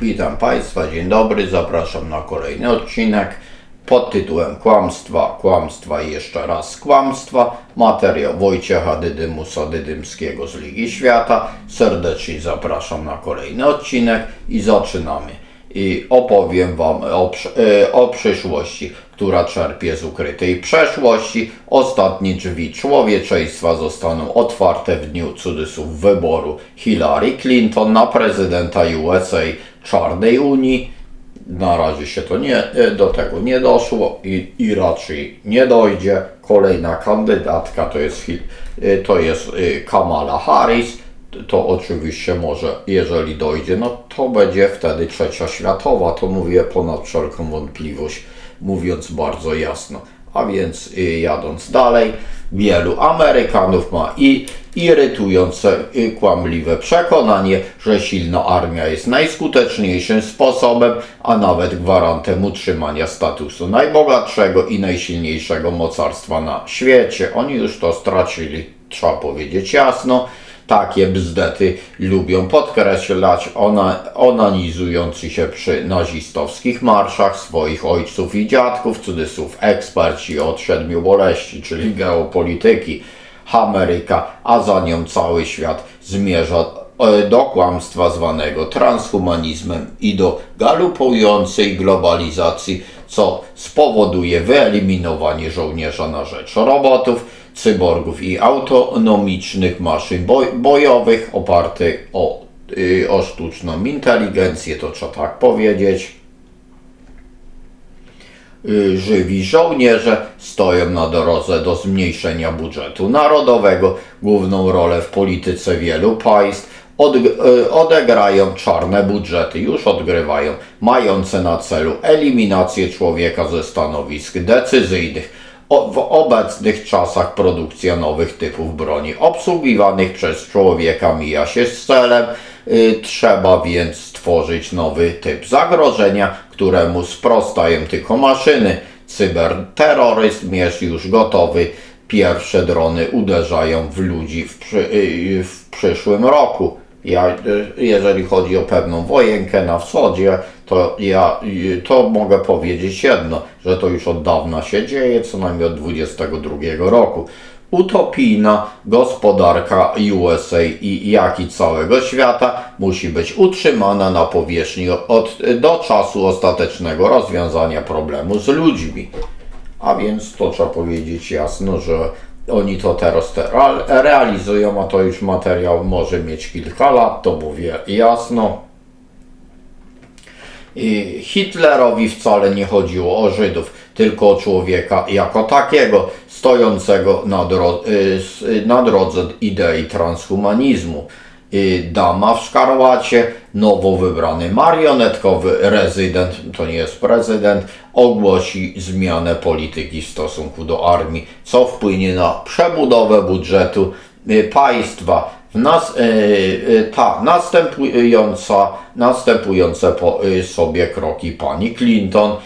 Witam Państwa, dzień dobry, zapraszam na kolejny odcinek pod tytułem Kłamstwa, kłamstwa i jeszcze raz kłamstwa. Materiał Wojciecha Dydymusa Dydymskiego z Ligi Świata. Serdecznie zapraszam na kolejny odcinek i zaczynamy. I opowiem Wam o, e, o przyszłości, która czerpie z ukrytej przeszłości. Ostatnie drzwi człowieczeństwa zostaną otwarte w dniu cudzysłów wyboru Hillary Clinton na prezydenta USA Czarnej Unii. Na razie się to nie, e, do tego nie doszło i, i raczej nie dojdzie. Kolejna kandydatka to jest, e, to jest e, Kamala Harris. To oczywiście może, jeżeli dojdzie, no to będzie wtedy trzecia światowa. To mówię ponad wszelką wątpliwość, mówiąc bardzo jasno. A więc jadąc dalej, wielu Amerykanów ma i irytujące, y, kłamliwe przekonanie, że silna armia jest najskuteczniejszym sposobem, a nawet gwarantem utrzymania statusu najbogatszego i najsilniejszego mocarstwa na świecie. Oni już to stracili, trzeba powiedzieć jasno. Takie bzdety lubią podkreślać ona, onanizujący się przy nazistowskich marszach swoich ojców i dziadków, cudzysłów eksperci od siedmiu boleści, czyli geopolityki. Ameryka, a za nią cały świat zmierza e, do kłamstwa zwanego transhumanizmem i do galopującej globalizacji, co spowoduje wyeliminowanie żołnierza na rzecz robotów, cyborgów i autonomicznych maszyn boj bojowych opartych o, y, o sztuczną inteligencję, to trzeba tak powiedzieć. Y, Żywi żołnierze stoją na drodze do zmniejszenia budżetu narodowego. Główną rolę w polityce wielu państw y, odegrają czarne budżety, już odgrywają, mające na celu eliminację człowieka ze stanowisk decyzyjnych. O, w obecnych czasach produkcja nowych typów broni obsługiwanych przez człowieka mija się z celem. Y, trzeba więc stworzyć nowy typ zagrożenia, któremu sprostają tylko maszyny. Cyberterroryzm jest już gotowy. Pierwsze drony uderzają w ludzi w, przy, y, w przyszłym roku. Ja, y, jeżeli chodzi o pewną wojenkę na wschodzie, to ja y, to mogę powiedzieć jedno, że to już od dawna się dzieje, co najmniej od 22 roku. Utopijna gospodarka USA i jak i całego świata musi być utrzymana na powierzchni od, do czasu ostatecznego rozwiązania problemu z ludźmi. A więc to trzeba powiedzieć jasno, że oni to teraz te real- realizują, a to już materiał może mieć kilka lat, to mówię jasno. I Hitlerowi wcale nie chodziło o Żydów, tylko o człowieka jako takiego, stojącego na, dro- y, s- na drodze idei transhumanizmu. Y, Dama w szkarłacie, nowo wybrany marionetkowy rezydent, to nie jest prezydent, ogłosi zmianę polityki w stosunku do armii, co wpłynie na przebudowę budżetu y, państwa. Nas, y, y, ta następująca, następujące po y, sobie kroki pani Clinton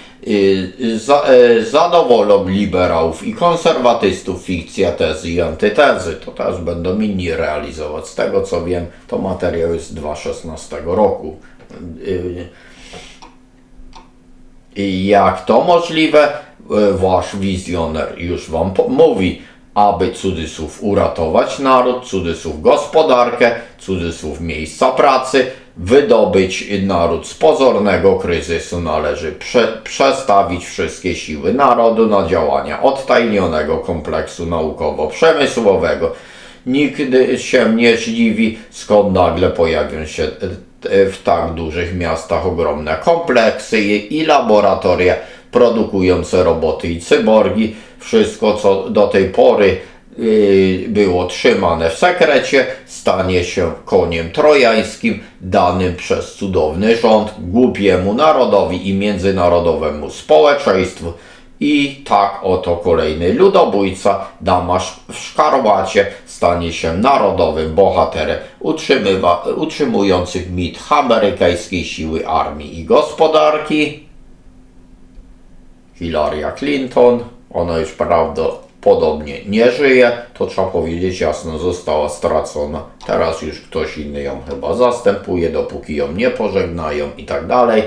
za, zadowolą liberałów i konserwatystów fikcja tezy i antytezy. To też będą inni realizować. Z tego co wiem, to materiał jest z 2016 roku. Jak to możliwe? E, Wasz wizjoner już wam mówi, aby cudzysłów uratować naród, cudzysłów gospodarkę, cudzysłów miejsca pracy, wydobyć naród z pozornego kryzysu należy prze, przestawić wszystkie siły narodu na działania odtajnionego kompleksu naukowo-przemysłowego. Nigdy się nie zdziwi, skąd nagle pojawią się e, w tak dużych miastach ogromne kompleksy i laboratoria produkujące roboty i cyborgi. Wszystko, co do tej pory yy, było trzymane w sekrecie, stanie się koniem trojańskim, danym przez cudowny rząd głupiemu narodowi i międzynarodowemu społeczeństwu. I tak oto kolejny ludobójca, damasz w szkarłacie, stanie się narodowym bohaterem utrzymujących mit amerykańskiej siły armii i gospodarki. Hillary Clinton, ona już prawda, podobnie nie żyje, to trzeba powiedzieć jasno, została stracona. Teraz już ktoś inny ją chyba zastępuje, dopóki ją nie pożegnają i tak dalej.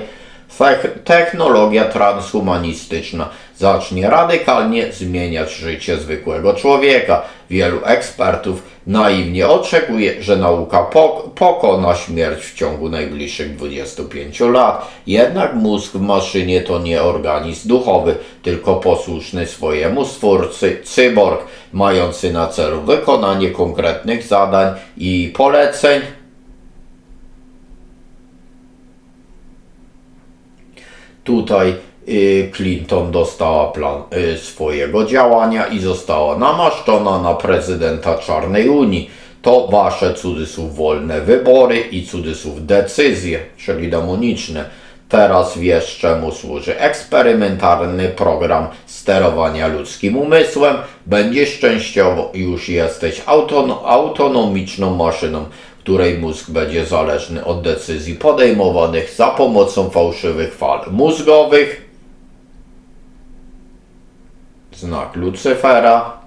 Technologia transhumanistyczna zacznie radykalnie zmieniać życie zwykłego człowieka. Wielu ekspertów naiwnie oczekuje, że nauka pok- pokona śmierć w ciągu najbliższych 25 lat. Jednak mózg w maszynie to nie organizm duchowy, tylko posłuszny swojemu stwórcy cyborg, mający na celu wykonanie konkretnych zadań i poleceń Tutaj y, Clinton dostała plan y, swojego działania i została namaszczona na prezydenta Czarnej Unii. To wasze cudzysłów wolne wybory i cudzysłów decyzje, czyli demoniczne. Teraz wiesz, czemu służy eksperymentalny program sterowania ludzkim umysłem. Będziesz częściowo, już jesteś autono- autonomiczną maszyną, której mózg będzie zależny od decyzji podejmowanych za pomocą fałszywych fal mózgowych. Znak Lucyfera.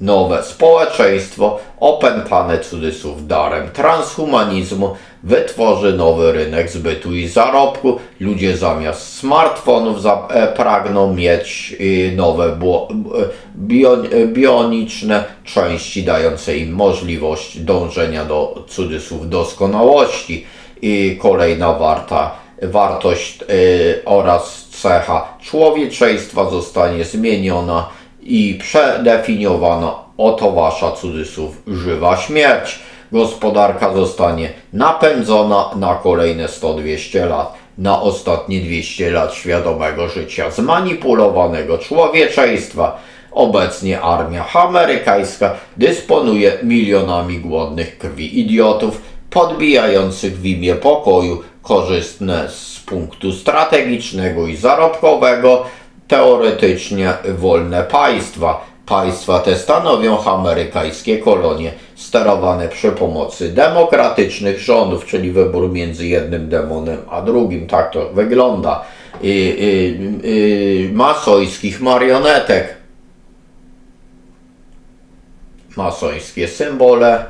Nowe społeczeństwo, opętane cudzysłów darem transhumanizmu, wytworzy nowy rynek zbytu i zarobku. Ludzie zamiast smartfonów za, e, pragną mieć y, nowe e, bioniczne części dające im możliwość dążenia do cudzysłów doskonałości. I kolejna warta, wartość y, oraz cecha człowieczeństwa zostanie zmieniona i przedefiniowana. Oto wasza cudzysłów żywa śmierć. Gospodarka zostanie napędzona na kolejne 100-200 lat, na ostatnie 200 lat świadomego życia zmanipulowanego człowieczeństwa. Obecnie armia amerykańska dysponuje milionami głodnych krwi idiotów, podbijających w imię pokoju korzystne z punktu strategicznego i zarobkowego teoretycznie wolne państwa. Państwa te stanowią amerykańskie kolonie sterowane przy pomocy demokratycznych rządów, czyli wybór między jednym demonem a drugim. Tak to wygląda. I, i, i, masońskich marionetek. Masońskie symbole.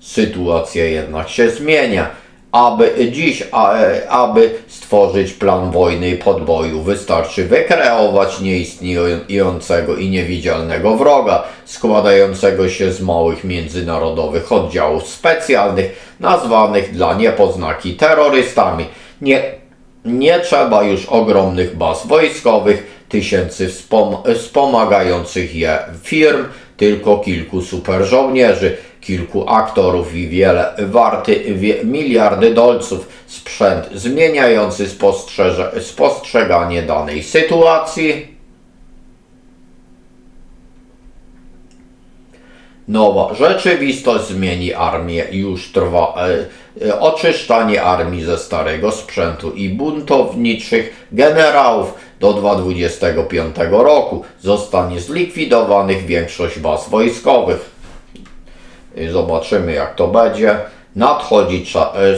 Sytuacja jednak się zmienia. Aby dziś, a, aby stworzyć plan wojny i podboju, wystarczy wykreować nieistniejącego i niewidzialnego wroga, składającego się z małych międzynarodowych oddziałów specjalnych, nazwanych dla niepoznaki terrorystami. Nie, nie trzeba już ogromnych baz wojskowych, tysięcy wspom- wspomagających je firm, tylko kilku superżołnierzy, kilku aktorów i wiele warty wie, miliardy dolców, sprzęt zmieniający spostrzeganie danej sytuacji. Nowa rzeczywistość zmieni armię. Już trwa e, e, oczyszczanie armii ze starego sprzętu i buntowniczych generałów. Do 2025 roku zostanie zlikwidowanych większość baz wojskowych. Zobaczymy jak to będzie. Nadchodzi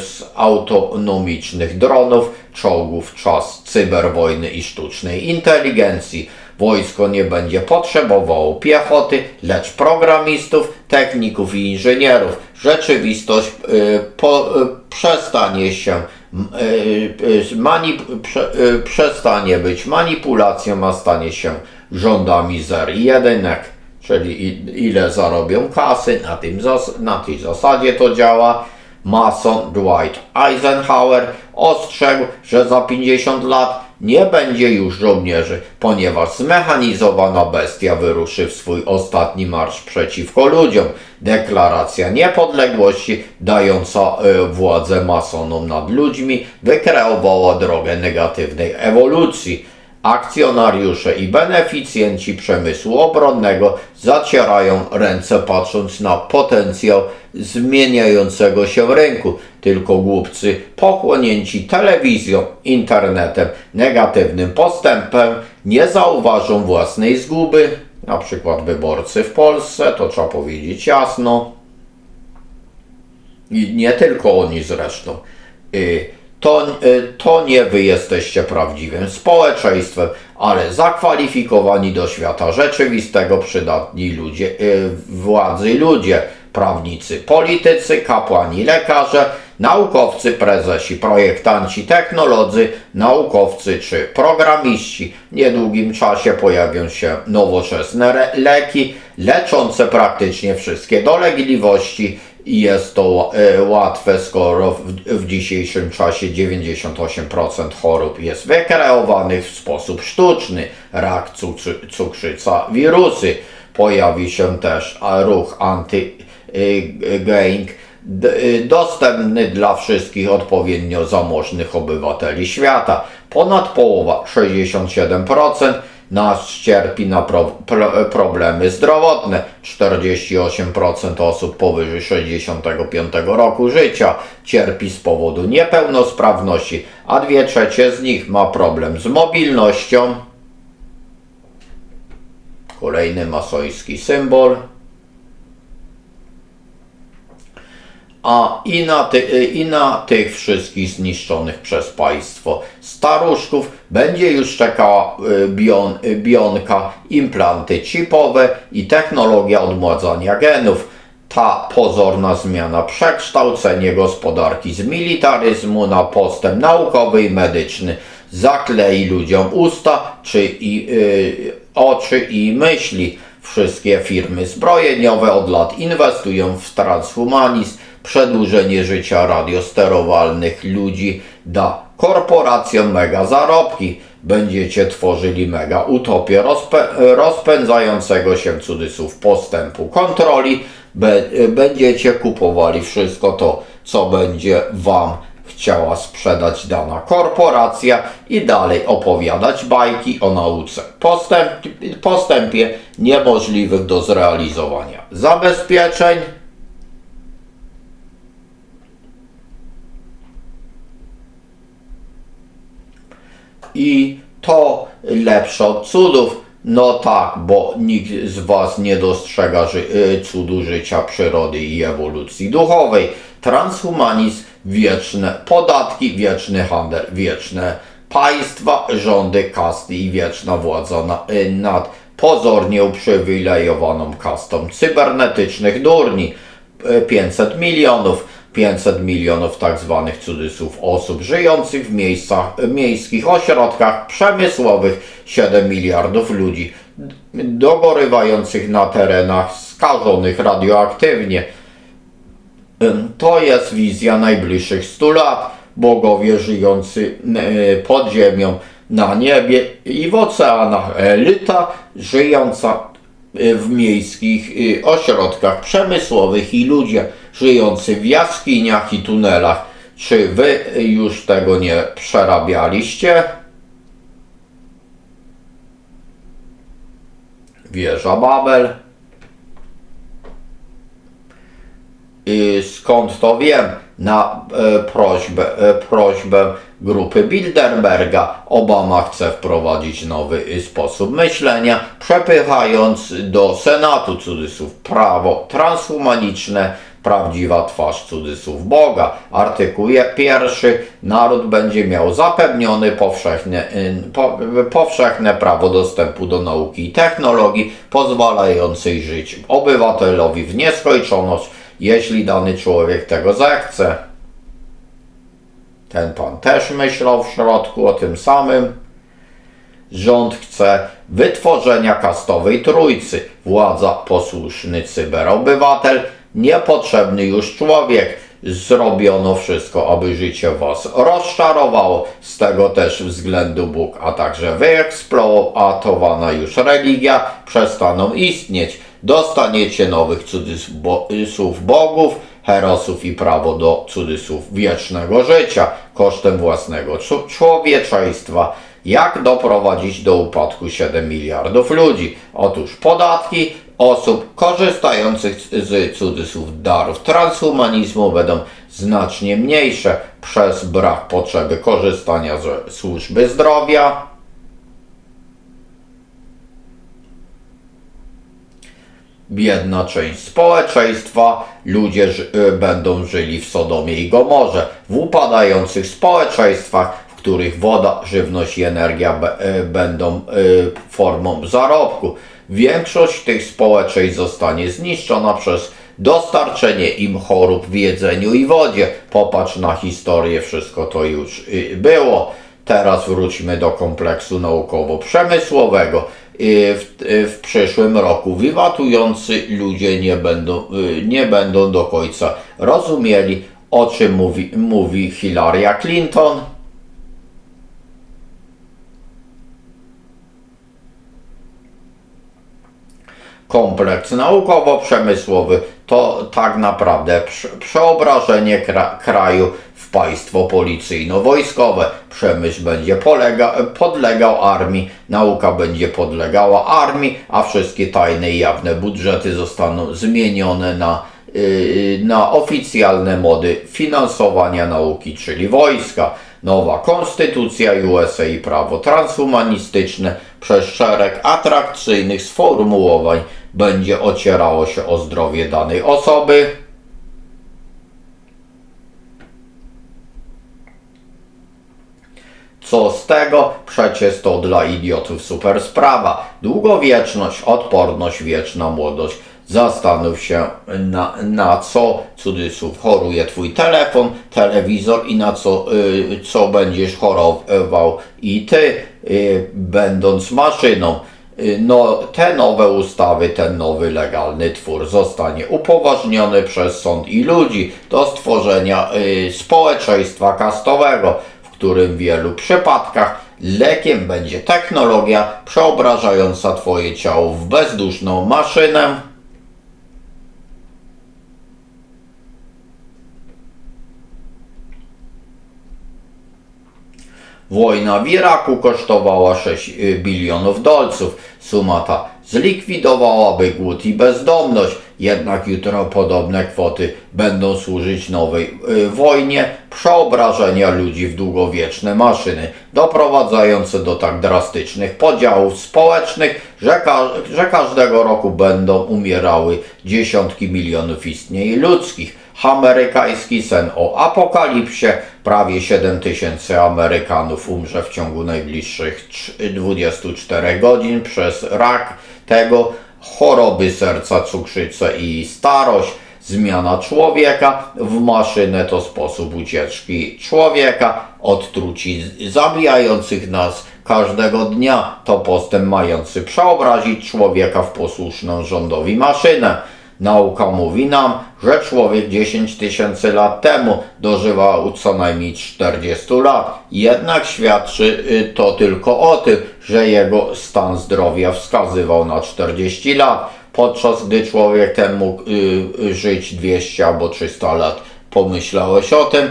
z autonomicznych dronów, czołgów czas cyberwojny i sztucznej inteligencji. Wojsko nie będzie potrzebowało piechoty, lecz programistów, techników i inżynierów. Rzeczywistość y, po, y, przestanie się y, y, prze, y, przestanie być manipulacją, a stanie się rządami zer i jedynek czyli ile zarobią kasy, na, tym na tej zasadzie to działa. Mason Dwight Eisenhower ostrzegł, że za 50 lat nie będzie już żołnierzy, ponieważ zmechanizowana bestia wyruszy w swój ostatni marsz przeciwko ludziom. Deklaracja niepodległości dająca y, władzę masonom nad ludźmi wykreowała drogę negatywnej ewolucji. Akcjonariusze i beneficjenci przemysłu obronnego zacierają ręce patrząc na potencjał zmieniającego się rynku. Tylko głupcy pochłonięci telewizją, internetem, negatywnym postępem nie zauważą własnej zguby. Na przykład wyborcy w Polsce, to trzeba powiedzieć jasno. I nie tylko oni zresztą. Y, To, y, to nie wy jesteście prawdziwym społeczeństwem, ale zakwalifikowani do świata rzeczywistego przydatni ludzie, y, władzy ludzie, prawnicy, politycy, kapłani, lekarze, naukowcy, prezesi, projektanci, technolodzy, naukowcy czy programiści. W niedługim czasie pojawią się nowoczesne leki leczące praktycznie wszystkie dolegliwości i jest to e, łatwe, skoro w, w dzisiejszym czasie 98% chorób jest wykreowanych w sposób sztuczny. Rak, cukrzy, cukrzyca, wirusy. Pojawi się też a, ruch anty-gang y, dostępny dla wszystkich odpowiednio zamożnych obywateli świata. Ponad połowa, 67%, nas cierpi na pro, pro, problemy zdrowotne. 48% osób powyżej 65 roku życia cierpi z powodu niepełnosprawności, a dwie trzecie z nich ma problem z mobilnością. Kolejny masoński symbol. A i na, ty, i na tych wszystkich zniszczonych przez państwo staruszków będzie już czekała y, bion, y, bionka, implanty chipowe i technologia odmładzania genów. Ta pozorna zmiana, przekształcenie gospodarki z militaryzmu na postęp naukowy i medyczny zaklei ludziom usta czy i, y, oczy i myśli. Wszystkie firmy zbrojeniowe od lat inwestują w transhumanizm, przedłużenie życia radiosterowalnych ludzi da korporacjom mega zarobki. Będziecie tworzyli mega utopię rozpę rozpędzającego się cudzysłów postępu kontroli. Be będziecie kupowali wszystko to, co będzie wam chciała sprzedać dana korporacja i dalej opowiadać bajki o nauce. Postęp, postępie niemożliwych do zrealizowania zabezpieczeń. I to lepsze od cudów. No tak, bo nikt z Was nie dostrzega ży- y, cudu życia, przyrody i ewolucji duchowej. Transhumanizm, wieczne podatki, wieczny handel, wieczne państwa, rządy, kasty i wieczna władza na, y, nad pozornie uprzywilejowaną kastą cybernetycznych durni. Y, 500 milionów. 500 milionów tak zwanych cudzysłów osób żyjących w miejscach, miejskich ośrodkach przemysłowych, 7 miliardów ludzi dogorywających na terenach skażonych radioaktywnie. To jest wizja najbliższych 100 lat. Bogowie żyjący e, pod ziemią, na niebie i w oceanach. Elita żyjąca e, w miejskich e, ośrodkach przemysłowych i ludzie żyjący w jaskiniach i tunelach. Czy wy już tego nie przerabialiście? Wieża Babel. I skąd to wiem? Na e, prośbę, e, prośbę grupy Bilderberga Obama chce wprowadzić nowy y, sposób myślenia, przepychając do Senatu cudzysłów prawo transhumaniczne, prawdziwa twarz cudzysłów Boga. Artykuł pierwszy. Naród będzie miał zapewnione powszechne, y, po, powszechne prawo dostępu do nauki i technologii, pozwalającej żyć obywatelowi w nieskończoność, jeśli dany człowiek tego zechce. Ten pan też myślał w środku o tym samym. Rząd chce wytworzenia kastowej trójcy. Władza, posłuszny cyberobywatel, niepotrzebny już człowiek. Zrobiono wszystko, aby życie was rozczarowało. Z tego też względu Bóg, a także wyeksploatowana już religia przestaną istnieć. Dostaniecie nowych cudzysłów bogów, herosów i prawo do cudzysłów wiecznego życia kosztem własnego człowieczeństwa. Jak doprowadzić do upadku 7 miliardów ludzi? Otóż podatki osób korzystających z cudzysłów darów transhumanizmu będą znacznie mniejsze przez brak potrzeby korzystania ze służby zdrowia, biedna część społeczeństwa, ludzie y, będą żyli w Sodomie i Gomorze. W upadających społeczeństwach, w których woda, żywność i energia e, będą e, formą zarobku. Większość tych społeczeństw zostanie zniszczona przez dostarczenie im chorób w jedzeniu i wodzie. Popatrz na historię, wszystko to już y, było. Teraz wróćmy do kompleksu naukowo-przemysłowego. Y, W, y, w przyszłym roku wiwatujący ludzie nie będą, nie będą do końca rozumieli, o czym mówi, mówi Clinton. Kompleks naukowo-przemysłowy to tak naprawdę prze- przeobrażenie kra- kraju w państwo policyjno-wojskowe. Przemysł będzie polega, podlegał armii, nauka będzie podlegała armii, a wszystkie tajne i jawne budżety zostaną zmienione na, yy, na oficjalne mody finansowania nauki, czyli wojska. Nowa konstytucja USA i prawo transhumanistyczne przez szereg atrakcyjnych sformułowań będzie ocierało się o zdrowie danej osoby. Co z tego? Przecież to dla idiotów super sprawa. Długowieczność, odporność, wieczna młodość. Zastanów się na, na co, cudzysłów, choruje twój telefon, telewizor i na co, y, co będziesz chorował i ty, y, będąc maszyną. Y, No, te nowe ustawy, ten nowy legalny twór zostanie upoważniony przez sąd i ludzi do stworzenia y, społeczeństwa kastowego, w którym w wielu przypadkach lekiem będzie technologia przeobrażająca Twoje ciało w bezduszną maszynę. Wojna w Iraku kosztowała 6 bilionów dolców. Suma ta zlikwidowałaby głód i bezdomność. Jednak jutro podobne kwoty będą służyć nowej y, wojnie przeobrażenia ludzi w długowieczne maszyny, doprowadzające do tak drastycznych podziałów społecznych, że, ka- że każdego roku będą umierały dziesiątki milionów istnień ludzkich amerykański sen o apokalipsie. Prawie 7 tysięcy Amerykanów umrze w ciągu najbliższych trz- 24 godzin przez rak tego, choroby serca, cukrzycę i starość. Zmiana człowieka w maszynę to sposób ucieczki człowieka od truci zabijających nas każdego dnia. To postęp mający przeobrazić człowieka w posłuszną rządowi maszynę. Nauka mówi nam, że człowiek 10 tysięcy lat temu dożywał co najmniej 40 lat. Jednak świadczy y, to tylko o tym, że jego stan zdrowia wskazywał na 40 lat, podczas gdy człowiek ten mógł y, y, żyć 200 albo 300 lat. Pomyślałeś o tym?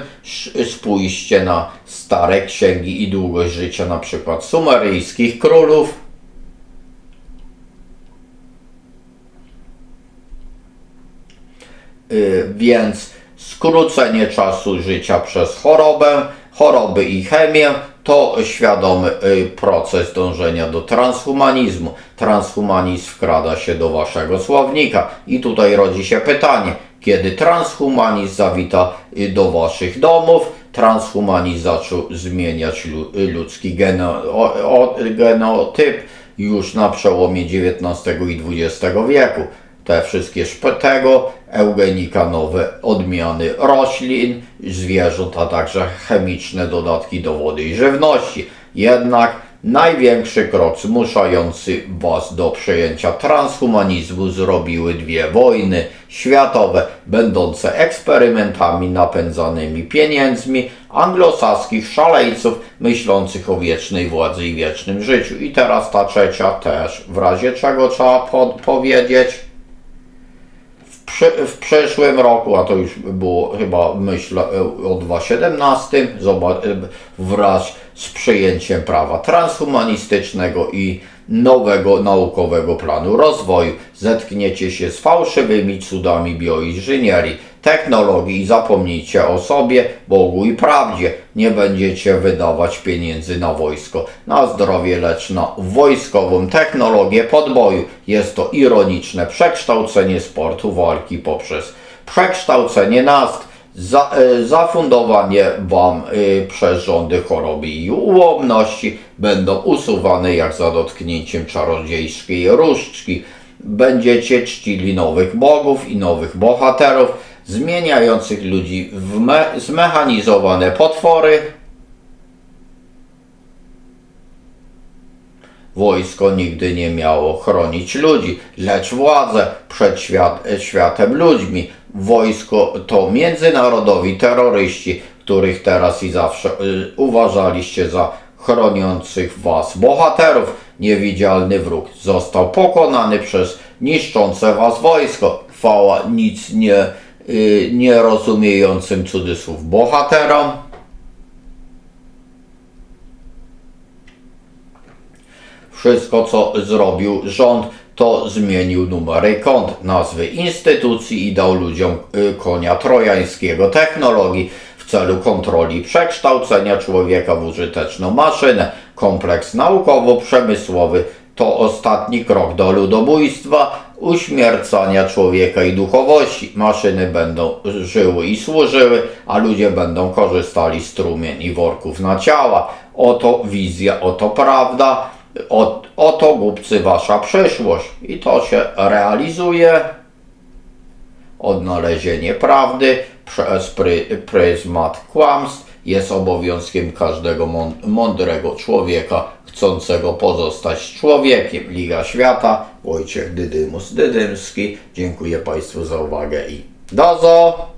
Spójrzcie na stare księgi i długość życia na przykład sumeryjskich królów. Więc skrócenie czasu życia przez chorobę, choroby i chemię to świadomy y, proces dążenia do transhumanizmu. Transhumanizm wkrada się do waszego słownika i tutaj rodzi się pytanie, kiedy transhumanizm zawita y, do waszych domów, transhumanizm zaczął zmieniać lu- y, ludzki genotyp już na przełomie XIX i XX wieku te wszystkie szpetego, eugenika, nowe odmiany roślin, zwierząt, a także chemiczne dodatki do wody i żywności. Jednak największy krok zmuszający Was do przejęcia transhumanizmu zrobiły dwie wojny światowe, będące eksperymentami napędzanymi pieniędzmi anglosaskich szaleńców myślących o wiecznej władzy i wiecznym życiu. I teraz ta trzecia też, w razie czego trzeba podpowiedzieć przy, w przyszłym roku, a to już było chyba myślę o 2017, zoba- wraz z przyjęciem prawa transhumanistycznego i nowego naukowego planu rozwoju, zetkniecie się z fałszywymi cudami bioinżynierii, technologii i zapomnijcie o sobie, Bogu i prawdzie. Nie będziecie wydawać pieniędzy na wojsko, na zdrowie, lecz na wojskową technologię podboju. Jest to ironiczne przekształcenie sportu walki poprzez przekształcenie nas. Za, e, zafundowanie Wam e, przez rządy choroby i ułomności będą usuwane jak za dotknięciem czarodziejskiej różdżki. Będziecie czcili nowych bogów i nowych bohaterów, zmieniających ludzi w me, zmechanizowane potwory, Wojsko nigdy nie miało chronić ludzi, lecz władzę przed świat, światem ludźmi. Wojsko to międzynarodowi terroryści, których teraz i zawsze y, uważaliście za chroniących was bohaterów. Niewidzialny wróg został pokonany przez niszczące was wojsko. Chwała nic nie, y, nie rozumiejącym cudzysłów bohaterom. Wszystko, co zrobił rząd, to zmienił numery kont, nazwy instytucji i dał ludziom y, konia trojańskiego technologii w celu kontroli przekształcenia człowieka w użyteczną maszynę. Kompleks naukowo-przemysłowy to ostatni krok do ludobójstwa, uśmiercania człowieka i duchowości. Maszyny będą żyły i służyły, a ludzie będą korzystali z trumien i worków na ciała. Oto wizja, oto prawda. O, oto głupcy wasza przyszłość i to się realizuje. Odnalezienie prawdy przez pry, pryzmat kłamstw jest obowiązkiem każdego mąd- mądrego człowieka chcącego pozostać człowiekiem. Liga Świata, Wojciech Dydymus Dydymski. Dziękuję Państwu za uwagę i do zo!